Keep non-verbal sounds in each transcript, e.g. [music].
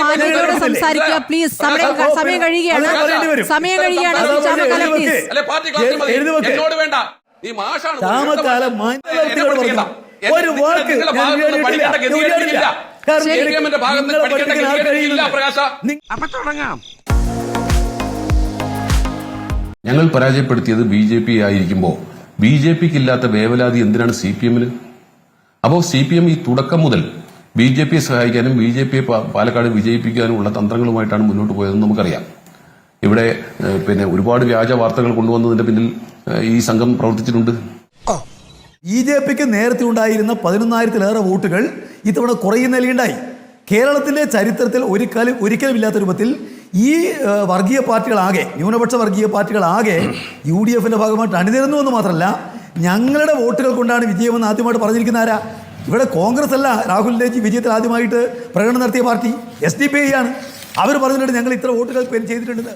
മാന്യതയോടെ പറ്റില്ലേ? സംസാരിക്കുക. പ്ലീസ് സമയം കഴിയുകയാണ്. സമയം കഴിയുകയാണ്. എന്നോട് വേണ്ട. നീ മാഷാണ്. ഒരു വാക്ക് ഞങ്ങൾ പരാജയപ്പെടുത്തിയത് ബി ജെ പി ആയിരിക്കുമ്പോൾ ബി ജെ പിക്ക് ഇല്ലാത്ത വേവലാതി എന്തിനാണ് സി പി എമ്മിന് അപ്പോൾ സി പി എം ഈ തുടക്കം മുതൽ ബി ജെ പിയെ സഹായിക്കാനും ബി ജെ പിയെ പാലക്കാട് വിജയിപ്പിക്കാനുമുള്ള തന്ത്രങ്ങളുമായിട്ടാണ് മുന്നോട്ട് പോയതെന്ന് നമുക്കറിയാം. ഇവിടെ പിന്നെ ഒരുപാട് വ്യാജ വാർത്തകൾ കൊണ്ടുവന്നതിന്റെ പിന്നിൽ ഈ സംഘം പ്രവർത്തിച്ചിട്ടുണ്ട്. ബി ജെ പിക്ക് നേരത്തെ ഉണ്ടായിരുന്ന പതിനൊന്നായിരത്തിലേറെ വോട്ടുകൾ ഇത്തവണ കുറയുന്ന നിലയുണ്ടായി കേരളത്തിന്റെ ചരിത്രത്തിൽ ഒരിക്കലും ഒരിക്കലും ഇല്ലാത്ത രൂപത്തിൽ ഈ വർഗീയ പാർട്ടികളാകെ ന്യൂനപക്ഷ വർഗീയ പാർട്ടികളാകെ യു ഡി എഫിന്റെ ഭാഗമായിട്ട് അണിനിരന്നു എന്ന് മാത്രമല്ല ഞങ്ങളുടെ വോട്ടുകൾ കൊണ്ടാണ് വിജയമെന്ന് ആദ്യമായിട്ട് പറഞ്ഞിരിക്കുന്ന ആരാ? ഇവിടെ കോൺഗ്രസ് അല്ല രാഹുൽ ഈ വിജയത്തിൽ ആദ്യമായിട്ട് പ്രകടനം നടത്തിയ party S D P I ആണ്. അവർ പറഞ്ഞിട്ടുണ്ട് ഞങ്ങൾ ഇത്ര വോട്ടുകൾ ചെയ്തിട്ടുണ്ട്.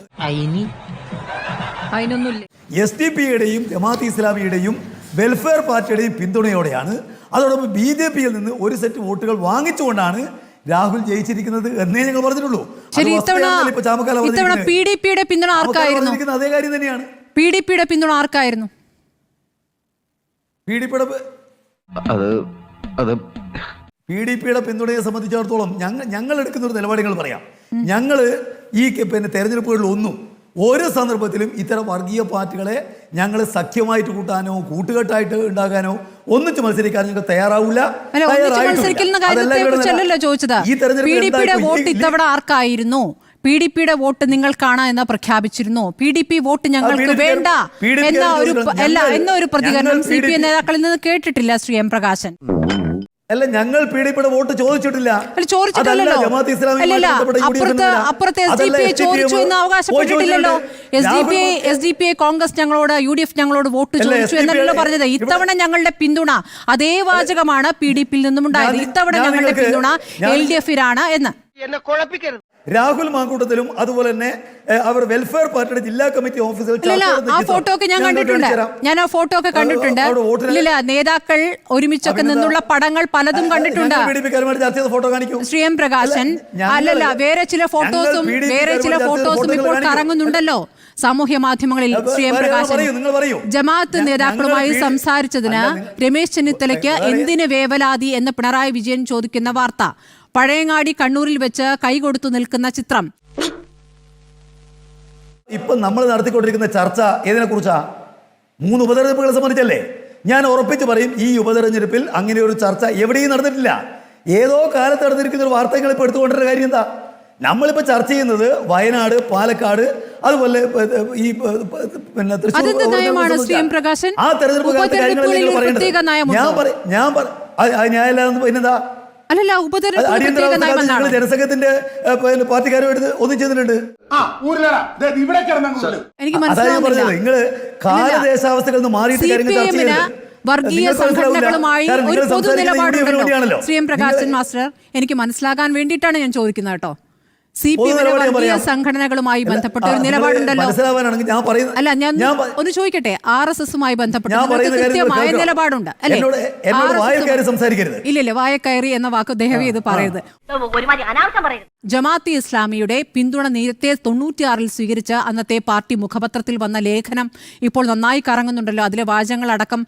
എസ് ഡി പി യുടെയും ജമാഅത്ത് ഇസ്ലാമിയുടെയും വെൽഫെയർ പാർട്ടിയുടെയും പിന്തുണയോടെയാണ് അതോടൊപ്പം ബി ജെ പിയിൽ നിന്ന് ഒരു സെറ്റ് വോട്ടുകൾ വാങ്ങിച്ചുകൊണ്ടാണ് രാഹുൽ ജയിച്ചിരിക്കുന്നത് എന്നേ ഞങ്ങൾ പറഞ്ഞിട്ടുള്ളൂ. അത് ശരി ഇത്തവണ വസ്തുതയാണെന്നല്ല ഇത്തവണ പി ഡി പിയുടെ പിന്തുണ ആർക്കായിരുന്നു? അതേ കാര്യം തന്നെയാണ്. പി ഡി പിയുടെ പിന്തുണ ആർക്കായിരുന്നു? പി ഡി പിയുടെ അത് അത് പി ഡി പിയുടെ പിന്തുണയെ സംബന്ധിച്ചിടത്തോളം ഞങ്ങൾ ഞങ്ങൾ എടുക്കുന്ന ഒരു നിലപാടുകൾ പറയാം. ഞങ്ങൾ ഈ പിന്നെ തെരഞ്ഞെടുപ്പുകളിൽ ഒന്നും ഓരോ സന്ദർഭത്തിലും ഇത്തരം വർഗീയ പാർട്ടികളെ ഞങ്ങൾ സഖ്യമായിട്ട് കൂട്ടാനോ കൂട്ടുകെട്ടായിട്ട് ഉണ്ടാകാനോ ഒന്നിച്ച് മത്സരിക്കാൻ ഞങ്ങൾ തയ്യാറാവില്ല വോട്ട് ഇത്തവണ ആർക്കായിരുന്നു? പി ഡി പിയുടെ വോട്ട് നിങ്ങൾക്കാണ് എന്ന് പ്രഖ്യാപിച്ചിരുന്നു. പി ഡി പി വോട്ട് ഞങ്ങൾക്ക് വേണ്ട എന്ന ഒരു എന്ന ഒരു പ്രതികരണം സി പി എം നേതാക്കളിൽ നിന്ന് കേട്ടിട്ടില്ല ശ്രീ എം പ്രകാശൻ. അല്ല ഞങ്ങൾ പി ഡി പിയുടെ വോട്ട് ചോദിച്ചിട്ടില്ല എന്ന് കോൺഗ്രസ് ഞങ്ങളോട് യു ഡി എഫ് ഞങ്ങളോട് വോട്ട് ചോദിച്ചു എന്നല്ലോ പറഞ്ഞത്. ഇത്തവണ ഞങ്ങളുടെ പിന്തുണ അതേ വാചകമാണ് പി ഡി പിയിൽ നിന്നും ഉണ്ടായത് ഇത്തവണ ഞങ്ങളുടെ പിന്തുണ എൽ ഡി എഫിനാണ് എന്ന്. രാഹുൽ മാങ്കൂട്ടത്തിലും അതുപോലെ തന്നെ അവർ വെൽഫെയർ പാർട്ടിയുടെ ജില്ലാ കമ്മിറ്റി ഓഫീസിൽ ആ ഫോട്ടോ ഒക്കെ ഞാൻ കണ്ടിട്ടുണ്ട്. ഞാൻ ആ ഫോട്ടോ ഒക്കെ കണ്ടിട്ടുണ്ട്. ഇല്ല നേതാക്കൾ ഒരുമിച്ചൊക്കെ നിന്നുള്ള പടങ്ങൾ പലതും കണ്ടിട്ടുണ്ട്. ശ്രീ എം പ്രകാശൻ അല്ലല്ല വേറെ ചില ഫോട്ടോസും വേറെ ചില ഫോട്ടോസും ഇപ്പോൾ കറങ്ങുന്നുണ്ടല്ലോ സാമൂഹ്യ മാധ്യമങ്ങളിൽ ശ്രീ എം പ്രകാശൻ. ജമാഅത്ത് നേതാക്കളുമായി സംസാരിച്ചതിന് രമേശ് ചെന്നിത്തലയ്ക്ക് എന്തിന് വേവലാതി എന്ന് പിണറായി വിജയൻ ചോദിക്കുന്ന വാർത്ത. പഴയങ്ങാടി കണ്ണൂരിൽ വെച്ച് കൈകൊടുത്തു നിൽക്കുന്ന ചിത്രം. ഇപ്പൊ നമ്മൾ നടത്തിക്കൊണ്ടിരിക്കുന്ന ചർച്ച ഏതിനെ കുറിച്ചാ? മൂന്ന് ഉപതെരഞ്ഞെടുപ്പുകളെ സംബന്ധിച്ചല്ലേ? ഞാൻ ഉറപ്പിച്ച് പറയും ഈ ഉപതെരഞ്ഞെടുപ്പിൽ അങ്ങനെ ഒരു ചർച്ച എവിടെയും നടന്നിട്ടില്ല. ഏതോ കാലത്ത് നടന്നിരിക്കുന്ന ഒരു വാർത്തകൾ ഇപ്പൊ എടുത്തുകൊണ്ടിരുന്ന കാര്യം എന്താ? നമ്മളിപ്പോ ചർച്ച ചെയ്യുന്നത് വയനാട് പാലക്കാട് അതുപോലെ ഈ പിന്നെ? ആ തെരഞ്ഞെടുപ്പ്? ഞാൻ പറ- ഞാൻ പറ പിന്നെന്താ? അല്ലല്ല ഉപതെരഞ്ഞെടുപ്പ് ജനസംഘത്തിന്റെ പാർട്ടിക്കാരുമായിട്ട് ഒന്നും ചെയ്തിട്ടുണ്ട് എനിക്ക് മനസ്സിലാവുന്നില്ല. നിങ്ങൾ കാലദേശാവസ്ഥകളിൽ നിന്ന് മാറിയിട്ട് കാര്യങ്ങൾ ചർച്ച ചെയ്യരുത്. വർഗീയ സംഘടനകളുമായി ഒരു പൊതു നിലപാടുണ്ടല്ലോ ശ്രീ എം പ്രകാശൻ മാസ്റ്റർ എനിക്ക് മനസ്സിലാകാൻ വേണ്ടിയിട്ടാണ് ഞാൻ ചോദിക്കുന്നത് കേട്ടോ. സി പി എമ്മിന് സംഘടനകളുമായി ബന്ധപ്പെട്ട ഒരു നിലപാടുണ്ടല്ലോ. മനസ്സിലാവാനാണെങ്കിൽ ഞാൻ പറയുന്നത് അല്ല ഞാൻ ഒന്ന് ചോദിക്കട്ടെ ആർ എസ് എസുമായി ബന്ധപ്പെട്ട് കൃത്യമായ. നിലപാടുണ്ട് അല്ലേ? ഇല്ലില്ല വായക്കയറി എന്ന വാക്ക് ദേഹവി ഇത് പറയരുത്. ജമാഅത്ത് അനാവശ്യം പറയരുത്. ജമാഅത്തെ ഇസ്ലാമിയുടെ പിന്തുണ നേരത്തെ തൊണ്ണൂറ്റിയാറിൽ സ്വീകരിച്ച അന്നത്തെ പാർട്ടി മുഖപത്രത്തിൽ വന്ന ലേഖനം ഇപ്പോൾ നന്നായി കറങ്ങുന്നുണ്ടല്ലോ അതിലെ വാചകങ്ങളടക്കം.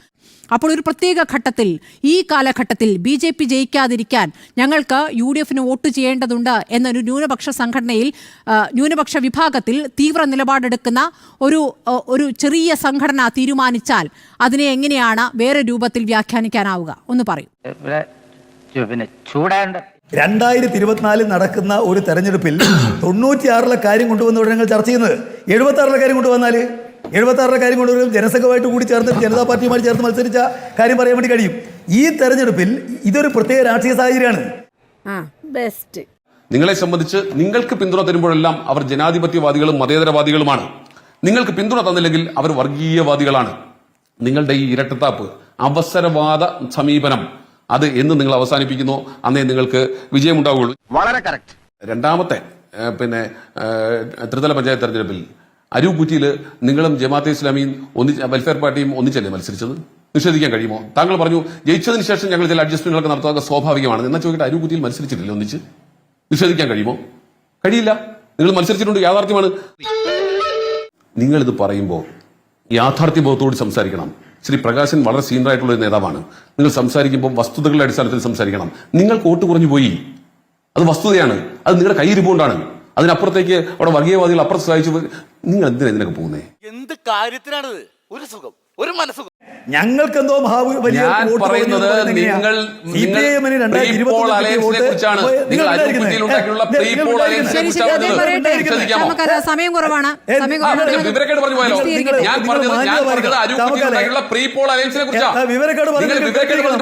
അപ്പോൾ ഒരു പ്രത്യേക ഘട്ടത്തിൽ ഈ കാലഘട്ടത്തിൽ ബി ജെ പി ജയിക്കാതിരിക്കാൻ ഞങ്ങൾക്ക് യു ഡി എഫിന് വോട്ട് ചെയ്യേണ്ടതുണ്ട് എന്നൊരു ന്യൂനപക്ഷ സംഘടനയിൽ ന്യൂനപക്ഷ വിഭാഗത്തിൽ തീവ്ര നിലപാടെടുക്കുന്ന ഒരു ഒരു ചെറിയ സംഘടന തീരുമാനിച്ചാൽ അതിനെ എങ്ങനെയാണ് വേറെ രൂപത്തിൽ വ്യാഖ്യാനിക്കാനാവുക? ഒന്ന് പറയൂ. പിന്നെ ചൂടാണ്ട് രണ്ടായിരത്തി ഇരുപത്തിനാലിൽ നടക്കുന്ന ഒരു തെരഞ്ഞെടുപ്പിൽ [coughs] തൊണ്ണൂറ്റിയാറിലെ കാര്യം കൊണ്ടുവന്നു ഞങ്ങൾ ചർച്ച ചെയ്യുന്നത്. എഴുപത്തി ആറിലെ കാര്യം കൊണ്ടുവന്നാൽ എഴുപത്തി ആറിലെ കാര്യം കൊണ്ടുവരും ജനസംഘമായിട്ട് കൂടി ചേർന്ന് ജനതാ പാർട്ടിയുമായി ചേർന്ന് മത്സരിച്ച കാര്യം പറയാൻ വേണ്ടി കഴിയും. ഈ തെരഞ്ഞെടുപ്പിൽ ഇതൊരു പ്രത്യേക രാഷ്ട്രീയ സാഹചര്യമാണ്. ബെസ്റ്റ്. നിങ്ങളെ സംബന്ധിച്ച് നിങ്ങൾക്ക് പിന്തുണ തരുമ്പോഴെല്ലാം അവർ ജനാധിപത്യവാദികളും മതേതരവാദികളുമാണ്. നിങ്ങൾക്ക് പിന്തുണ തന്നില്ലെങ്കിൽ അവർ വർഗീയവാദികളാണ്. നിങ്ങളുടെ ഈ ഇരട്ടത്താപ്പ് അവസരവാദ സമീപനം അത് എന്ന് നിങ്ങൾ അവസാനിപ്പിക്കുന്നു അന്നേ നിങ്ങൾക്ക് വിജയമുണ്ടാവുകയുള്ളൂ. വളരെ കറക്റ്റ്. രണ്ടാമത്തെ പിന്നെ ത്രിതല പഞ്ചായത്ത് തെരഞ്ഞെടുപ്പിൽ അരൂക്കുറ്റിയിൽ നിങ്ങളും ജമാഅത്തെ ഇസ്ലാമിയും ഒന്നിച്ച് വെൽഫെയർ പാർട്ടിയും ഒന്നിച്ചല്ലേ മത്സരിച്ചത്? നിഷേധിക്കാൻ കഴിയുമോ? താങ്കൾ പറഞ്ഞു ജയിച്ചതിന് ശേഷം ഞങ്ങൾ ചില അഡ്ജസ്റ്റ്മെന്റുകളൊക്കെ നടത്തുക സ്വാഭാവികമാണ്. എന്നാൽ ചോദിക്കട്ടെ അരൂപതിയിൽ മത്സരിച്ചിട്ടില്ല ഒന്നിച്ച്? നിഷേധിക്കാൻ കഴിയുമോ? കഴിയില്ല. നിങ്ങൾ മത്സരിച്ചിട്ടുണ്ട് യാഥാർത്ഥ്യമാണ്. നിങ്ങളിത് പറയുമ്പോൾ യാഥാർത്ഥ്യബോധത്തോട് സംസാരിക്കണം. ശ്രീ പ്രകാശൻ വളരെ സീനിയർ ആയിട്ടുള്ള ഒരു നേതാവാണ്. നിങ്ങൾ സംസാരിക്കുമ്പോൾ വസ്തുതകളുടെ അടിസ്ഥാനത്തിൽ സംസാരിക്കണം. നിങ്ങൾ കോട്ട് കുറഞ്ഞു പോയി. അത് വസ്തുതയാണ്. അത് നിങ്ങളുടെ കയ്യിരിപ്പുകൊണ്ടാണ് അതിനപ്പുറത്തേക്ക് അവിടെ വർഗീയവാദികൾ അപ്പുറത്ത് സഹായിച്ചു. നിങ്ങൾ എന്തിനാ ഇതിനൊക്കെ പോകുന്നേ? എന്ത് കാര്യത്തിനാണത്? ഒരു സുഖം. ഒരു മനസ്സ് ഞങ്ങൾക്ക് എന്തോ ഞാൻ പറയുന്നത് നിങ്ങൾ സമയം കുറവാണ്. വിവരക്കേട് പറഞ്ഞു പോയല്ലോ ഞാൻ പറഞ്ഞത് ഞാൻ പറഞ്ഞത്. പ്രീ പോൾ അലയൻസിനെ കുറിച്ചാണ് വിവരക്കേട്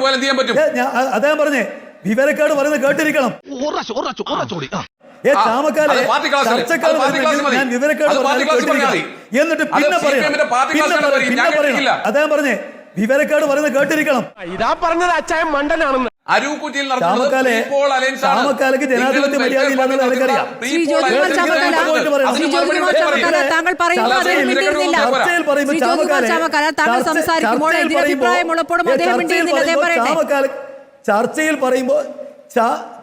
പോയാൽ എന്ത് ചെയ്യാൻ പറ്റും? അദ്ദേഹം പറഞ്ഞേ. വിവരക്കേട് പറയുന്നത് കേട്ടിരിക്കണം. ചാമക്കാലെ. ചർച്ചക്കാർ വിവരക്കേട് എന്നിട്ട് പിന്നെ പറയണം. അദ്ദേഹം പറഞ്ഞേ. വിവരക്കാട് പറയുന്നത് കേട്ടിരിക്കണം. ഇതാ പറഞ്ഞത് അച്ചായ മണ്ടനാണെന്ന്. അരൂക്കുറ്റിയിൽ. താങ്കൾ സംസാരിക്കുമ്പോൾ അദ്ദേഹം ചർച്ചയിൽ മിണ്ടിയിരുന്നില്ല. അദ്ദേഹം പറയട്ടെ. ചർച്ചയിൽ പറയുമ്പോൾ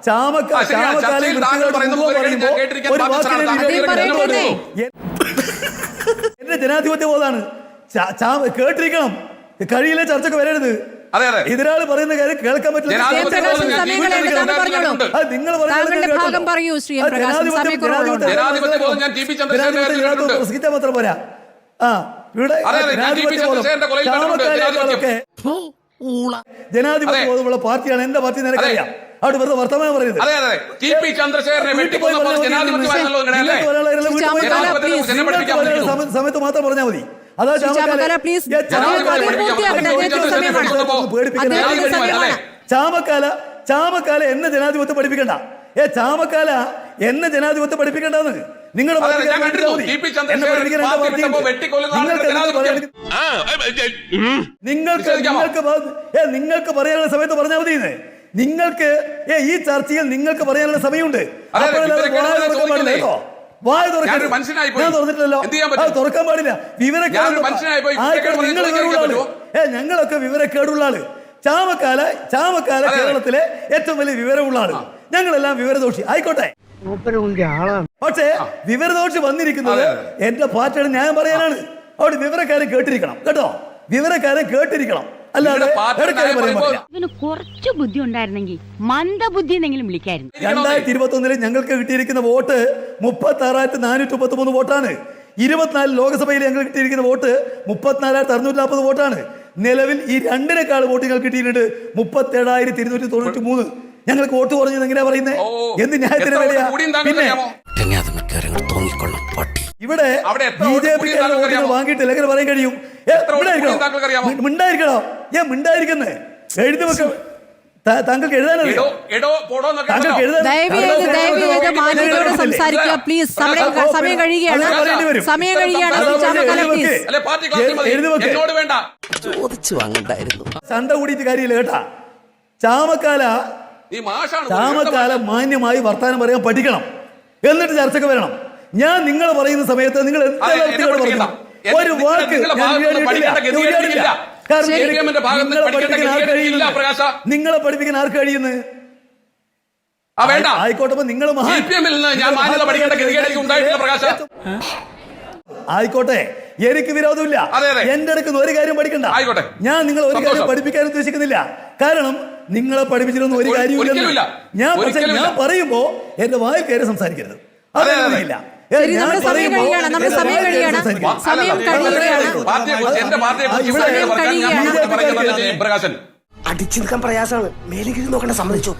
ചാമക്കാലെ പറയുമ്പോൾ ഒരു. വാക്കിനെ കേൾക്കരുത്. ജനാധിപത്യ ചാ- കേട്ടിരിക്കണം. കഴിയില്ല ചർച്ചക്ക് വരരുത്. അതെ, അതെ. എതിരാളി പറയുന്ന കാര്യം കേൾക്കാൻ പറ്റില്ല. പ്രസംഗിച്ചാൽ മാത്രം പോരാ. ആ ഇവിടെ ജനാധിപത്യ ബോധമുള്ള പാർട്ടിയാണ്. എന്റെ പാർട്ടി നിനക്കറിയാം അവിടെ വെറുതെ വർത്തമാനം പറയുന്നത് അതെ അതെ ടി പി ചന്ദ്രശേഖരനെ വെട്ടിക്കൊന്നപ്പോൾ സമയത്ത് മാത്രം പറഞ്ഞാൽ മതി ചാമക്കാല, ചാമക്കാല- എന്നെ ജനാധിപത്യം പഠിപ്പിക്കണ്ട ഏ ചാമക്കാല എന്നെ ജനാധിപത്യം പഠിപ്പിക്കണ്ടെന്ന് വെട്ടിക്കൊല്ലുന്ന നിങ്ങൾക്ക്. നിങ്ങൾക്ക്? നിങ്ങൾക്ക് പറയാനുള്ള സമയത്ത് പറഞ്ഞാൽ മതി. നിങ്ങൾക്ക് ഏ ഈ ചർച്ചയിൽ നിങ്ങൾക്ക് പറയാനുള്ള സമയമുണ്ട്. വായ തുറക്കാൻ. ഞാൻ തുറന്നിട്ടില്ലല്ലോ. അത് തുറക്കാൻ പാടില്ല. വിവരക്കേട് ഏ ഞങ്ങളൊക്കെ വിവരക്കേടുള്ള ആൾ. ചാമക്കാല ചാമക്കാല. കേരളത്തിലെ ഏറ്റവും വലിയ വിവരമുള്ള ആൾ. ഞങ്ങളെല്ലാം വിവരദോഷി. ആയിക്കോട്ടെ. പക്ഷേ വിവരദോഷി വന്നിരിക്കുന്നത്. എന്റെ പാറ്റേൺ ഞാൻ പറയാനാണ്. അവിടെ വിവരക്കാരെ കേട്ടിരിക്കണം. കേട്ടോ? വിവരക്കാരെ കേട്ടിരിക്കണം. അല്ലാതെ ഇവന് കുറച്ച് ബുദ്ധി ഉണ്ടായിരുന്നെങ്കിൽ മന്ദബുദ്ധി എന്നെങ്കിലും വിളിക്കായിരുന്നു. രണ്ടായിരത്തി ഇരുപത്തി ഒന്നിൽ ഞങ്ങൾക്ക് കിട്ടിയിരിക്കുന്ന വോട്ട് മുപ്പത്തി ആറായിരത്തി നാനൂറ്റി മുപ്പത്തി മൂന്ന് വോട്ടാണ്. ഇരുപത്തിനാല് ലോക്സഭയിൽ ഞങ്ങൾ കിട്ടിയിരിക്കുന്ന വോട്ട് മുപ്പത്തിനാലായിരത്തി അറുന്നൂറ്റി നാൽപ്പത് വോട്ടാണ്. നിലവിൽ ഈ രണ്ടിനേക്കാൾ വോട്ട് ഞങ്ങൾ കിട്ടിയിട്ടുണ്ട് മുപ്പത്തി ഏഴായിരത്തി ഇരുന്നൂറ്റി തൊണ്ണൂറ്റി മൂന്ന് ഞങ്ങൾക്ക് വോട്ട് കുറഞ്ഞത് എങ്ങനെയാ പറയുന്നത് എന്ത് ന്യായത്തിന് വേണ്ടിയാ പിന്നെ അറിയാമോ? ഇവിടെ ബി ജെ അറിയാമോ? വാങ്ങിയിട്ടില്ല. എങ്ങനെ പറയാൻ കഴിയും? ഏ, മിണ്ടായിരിക്കണോ? ഏ മിണ്ടായിരിക്കുന്നേ. എഴുതി വെക്ക. താങ്കൾക്ക് എടോ എഴുതാനറിയോ? താങ്കൾക്ക്. എഴുതാൻ സംസാരിക്കുക പ്ലീസ്. സമയം സമയം കഴിയുകയാണ്. സമയം. എന്നോട് വേണ്ട. ചണ്ട കൂടിയിട്ട് കാര്യമില്ല കേട്ടാ. ചാമക്കാല ഈ മാഷാണ്. ചാമക്കാല മാന്യമായി വർത്താനം പറയാൻ പഠിക്കണം. എന്നിട്ട് ചർച്ചയ്ക്ക് വരണം. ഞാൻ നിങ്ങൾ പറയുന്ന സമയത്ത് നിങ്ങൾ ഒരു വാക്ക് നിങ്ങളെ പഠിപ്പിക്കാൻ ആർക്ക് കഴിയുന്നത്? കഴിയുന്നു? ആയിക്കോട്ടെ നിങ്ങൾ ആയിക്കോട്ടെ എനിക്ക് വിരോധമില്ല. എന്റെ അടുക്കുന്ന ഒരു കാര്യം പഠിക്കണ്ട. ഞാൻ നിങ്ങൾ ഒരു കാര്യം പഠിപ്പിക്കാൻ ഉദ്ദേശിക്കുന്നില്ല. കാരണം നിങ്ങളെ പഠിപ്പിച്ചിരുന്ന ഒരു കാര്യമില്ല ഞാൻ പക്ഷെ ഞാൻ പറയുമ്പോ എന്റെ വായിൽ കയറി സംസാരിക്കരുത്. അതെ, അതെ. അതൊന്നുമില്ല. ശരി, നമ്മുടെ സമയം കഴിയുകയാണ്, നമ്മുടെ സമയം കഴിയുകയാണ്. സമയം കഴിയുകയാണ്. സമയം കഴിയുകയാണ്. അടിച്ചു നിൽക്കാൻ പ്രയാസമാണ് മേലേക്ക് നോക്കണ്ട സമ്മതിച്ചു